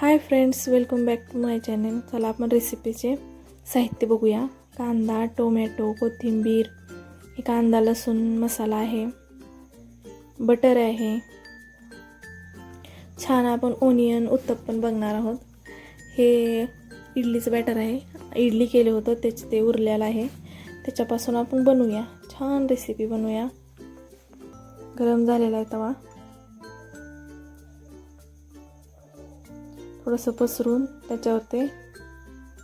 Hi friends welcome back to my channel चला आपण रेसिपीचे साहित्य बघूया. कांदा टोमॅटो कोथिंबीर. हे कांदा लसूण मसाला आहे. बटर आहे. छान आपण ओनियन उत्तप्पन बघणार आहोत. हे इडलीचं बॅटर आहे. इडली केलं होतं त्याचे ते उरलेलं आहे. त्याच्यापासून आपण बनवूया. छान रेसिपी बनवूया. गरम झालेला आहे तवा. थोडंसं पसरून त्याच्यावर ते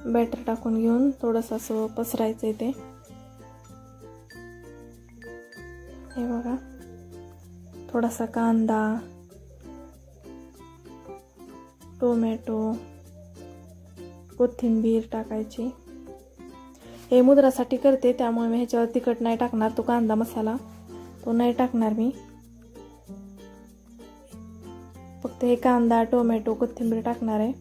बॅटर टाकून घेऊन थोडंसं असं पसरायचं आहे ते. हे बघा. थोडासा कांदा टोमॅटो कोथिंबीर टाकायची. हे मुद्रासाठी करते त्यामुळे मी ह्याच्यावर तिखट नाही टाकणार तो कांदा मसाला. तो नाही टाकणार मी. फक्त हे कांदा टोमॅटो कोथिंबीर टाकणार आहे.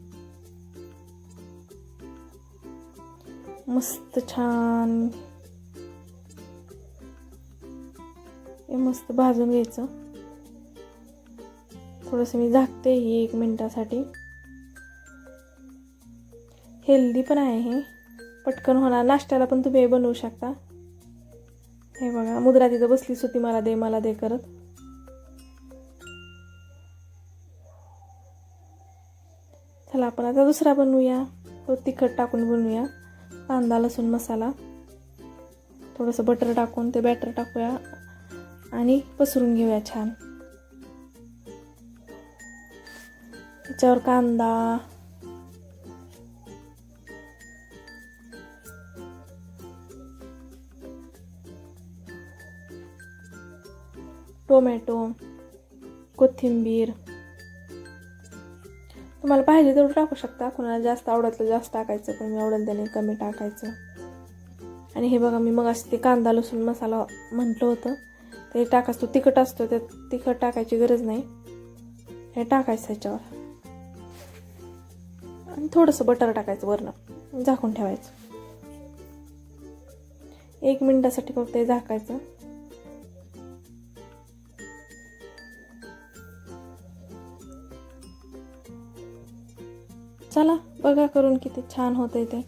मस्त छान. हे मस्त भाजून घ्यायचं. थोडंसं मी झाकते ही एक मिनिटासाठी. हेल्दी पण आहे हे. पटकन होणार. नाश्त्याला पण तुम्ही हे बनवू शकता. हे बघा मुद्रा तिथं बसलीच होती मला दे मला दे करत. चला आपण आता दुसरा बनवूया. तो तिखट टाकून बनवूया. कांदा लसूण मसाला. थोडंसं बटर टाकून ते बॅटर टाकूया. आणि पसरून घेऊया छान. त्याच्यावर कांदा. टोमॅटो. कोथिंबीर. तुम्हाला पाहिजे तेवढं टाकू शकता. कुणाला जास्त आवडतलं जास्त टाकायचं कमी आवडेल त्याने कमी टाकायचं. आणि हे बघा मी मग असं ते कांदा लसूण मसाला म्हटलं होतं. ते टाकायचं तो तिखट असतो त्यात तिखट टाकायची गरज नाही. हे टाकायचं ह्याच्यावर. आणि थोडंसं बटर टाकायचं वरनं झाकून ठेवायचं. एक मिनिटासाठी फक्त हे झाकायचं. चला बघा करून किती छान होते ते.